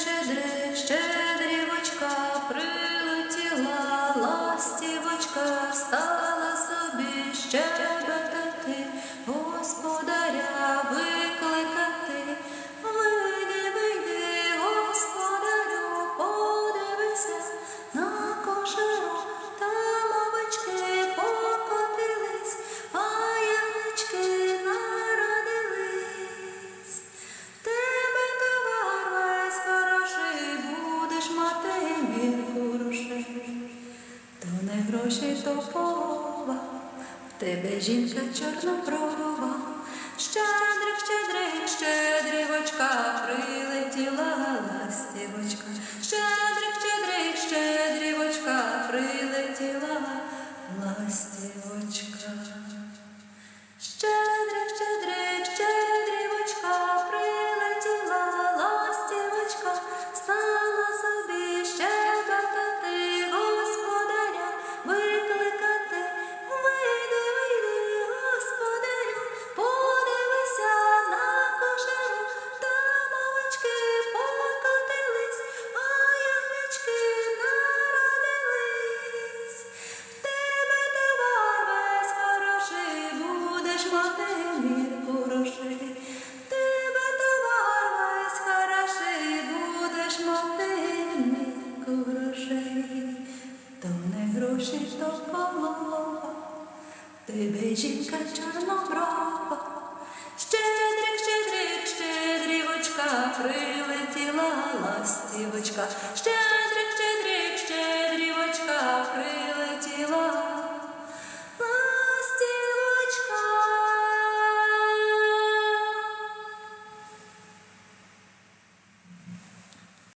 щедрик, щедрівочка, прилетіла ластівочка, стала не топова, то в тебе жінка чорноброва. Щедрик, щедрик, щедрівочка, прилетіла ластівочка. Щедрик, щедрик, щедрівочка, прилетіла ластівочка. Мати мір хороший. Тебе товар весь хороший, будеш мати мір хороший. То не гроші, то полова, в тебе жінка чорноброва. Щедрик, щедрик, щедрівочка, прилетіла ластівочка. Щедрик,